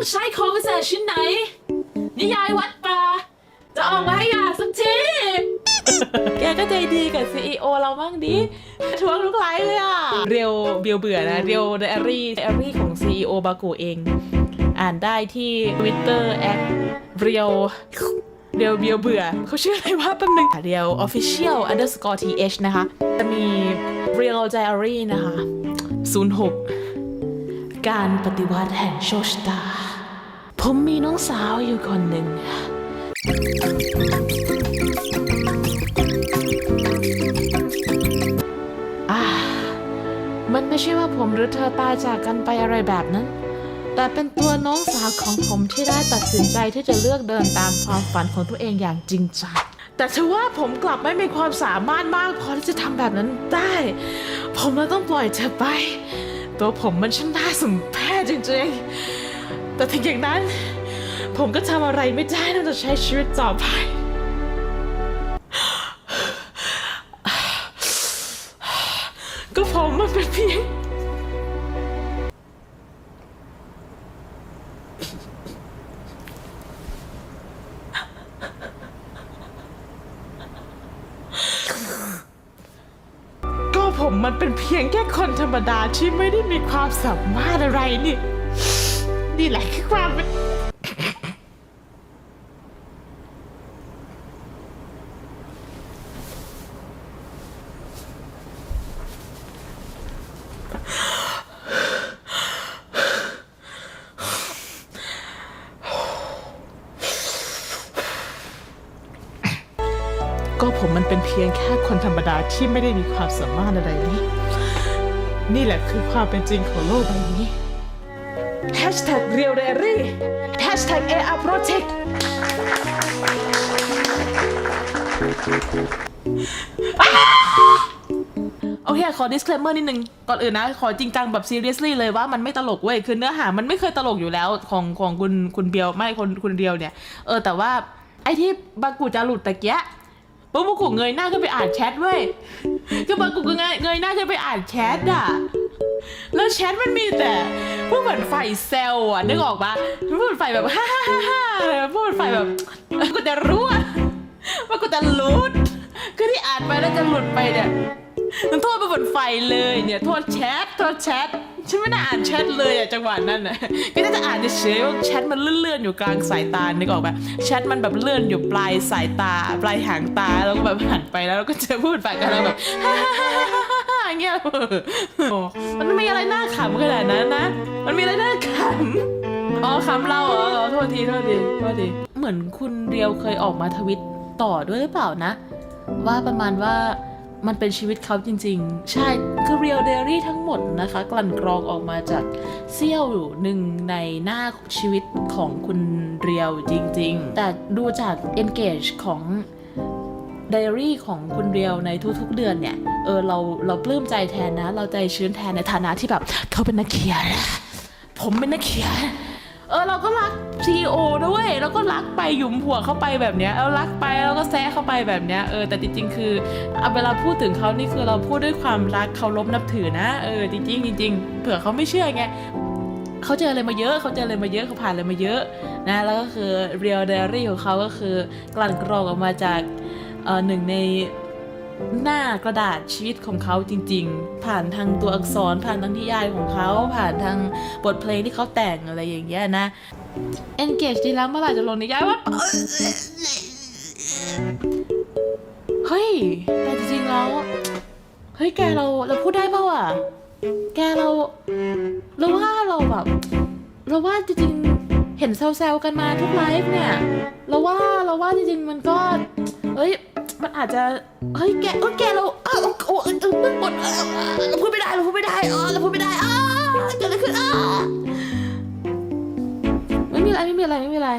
ต้องใช้ของพิเศษชิ้นไหน นิยายวัดป่าจะออกมาให้อยากสักทีแกก็ใจดีกับ CEO เราบ้างดิทวงลูกไลฟ์เลยอะ เรียวเบียวเบื่อนะ เรียวไดอารี่ไดอารี่ของ CEO บาโกเอง อ่านได้ที่ Twitter แอดเรียวเรียวเบียวเบื่อเขาชื่ออะไรวะแป๊บนึงเรียว official underscore th นะคะ จะมี real diary นะคะ 06 การปฏิวัติแห่งโชคชะตา ผมมีน้องสาวอยู่คนหนึ่ง อ่า มันไม่ใช่ว่าผมหรือเธอตายจากกันไปอะไรแบบนั้น แต่เป็นตัวน้องสาวของผมที่ได้ตัดสินใจที่จะเลือกเดินตามความฝันของตัวเองอย่างจริงจังแต่ถือว่าผมกลับไม่มีความสามารถมากพอที่จะทำแบบนั้นได้ ผมเลยต้องปล่อยเธอไป ตัวผมมันช่างน่าสมเพชจริงๆ แต่ถึงอย่างนั้น ผมก็ทำอะไรไม่ได้นอกจากใช้ชีวิตต่อไป ก็ผมมันเป็นเพียงก็ผมมันเป็นเพียงแค่คนธรรมดาที่ไม่ได้มีความสามารถอะไรนี่ นี่แหละคือความเป็นก็ผมมันเป็นเพียงแค่คนธรรมดาที่ไม่ได้มีความสามารถอะไรนี่ นี่แหละคือความเป็นจริงของโลกใบนี้ Hashtag Real Diary Hashtag AR Protect โอเค ขอ disclaimer นิดนึง ก่อนอื่นนะ ขอจริงจังแบบ seriously เลยว่ามันไม่ตลกเว้ย คือเนื้อหามันไม่เคยตลกอยู่แล้วของของคุณคุณเบียวไม่คนคุณเดียวเนี่ย เออ แต่ว่าไอ้ที่บางกูจะหลุดตะเกียะปุ๊บบุกุเงยหน้าขึ้นไปอ่านแชทเว้ย คือบางกูก็เงยเงยหน้าขึ้นไปอ่านแชทอะ แล้วแชทมันมีแต่พวกเหมือนไฟเซลล์อะนึกออกปะพวกเหมือนไฟแบบฮ่าฮ่าฮ่าฮ่าพวกเหมือนไฟแบบกูจะรู้ว่ากูจะหลุดคือที่อ่านไปแล้วจะหลุดไปเนี่ยมันโทษไปบนไฟเลยเนี่ยโทษแชทโทษแชทฉันไม่ได้อ่านแชทเลยอะจังหวะนั้นนะก็น่าจะอ่านเฉยว่าแชทมันเลื่อนๆอยู่กลางสายตานึกออกปะแชทมันแบบเลื่อนอยู่ปลายสายตา ปลายหางตาแล้วก็แบบหันไปแล้วเราก็จะพูดไปกันแล้วแบบ อย่างเงี้ยโอ้มันไม่มีอะไรน่าขำขนาดนั้นนะ มันมีอะไรน่าขำ อ๋อขำเราเหรอโทษทีโทษทีโทษที เหมือนคุณเรียวเคยออกมาทวิตต่อด้วยหรือเปล่านะ ว่าประมาณว่ามันเป็นชีวิตเขาจริง ๆ ใช่คือ Real Diary ทั้งหมดนะคะ กลั่นกรองออกมาจากเซี่ยวหนึ่งในหน้าชีวิตของคุณเรียวจริง ๆ แต่ดูจาก engage ของ ไดอารี่ของคุณเรียวในทุกๆเดือนเนี่ย เออเราเราปลื้มใจแทนนะ เราใจชื้นแทนในฐานะที่แบบเขาเป็นนักเขียน ผมเป็นนักเขียน เออเราก็รัก CEO ด้วยแล้วก็รักไปหยุมหัวเข้าไปแบบเนี้ยเอารักไปแล้วก็แซะเข้าไปแบบเนี้ยเออแต่จริงๆคือเอาเวลาพูดถึงเขานี่คือเราพูดด้วยความรักเคารพนับถือนะเออจริงๆจริงๆเผื่อเขาไม่เชื่อไงเขาเจออะไรมาเยอะ เขาเจออะไรมาเยอะ เขาผ่านอะไรมาเยอะนะ แล้วก็คือ real diary ของเขาก็คือ กลั่นกรองออกมาจาก หนึ่งในหน้ากระดาษชีวิตของเขาจริง ๆ ผ่านทางตัวอักษรผ่านทางนิยายของเขาผ่านทางบทเพลงที่เขาแต่งอะไรอย่างเงี้ยนะ engage ดีแล้วเมื่อไหร่จะลงนิยายว่าเฮ้ย แต่จริงๆแล้ว เฮ้ยแกเราเราพูดได้เปล่าอะ แกเรา เราว่าเราแบบ เราว่าจริงๆ เห็นแซวๆกันมาทุกไลฟ์เนี่ย เราว่าเราว่าจริงๆมันก็ เอ้ย มันอาจจะเฮ้ยแกเออแกเราเออโอ้โอ้เออเออหมดเออเออเราพูดไม่ได้เราพูดไม่ได้เออเราพูดไม่ได้อ้าเกิดอะไรขึ้นอ้าไม่มีอะไรไม่มีอะไรไม่มีอะไร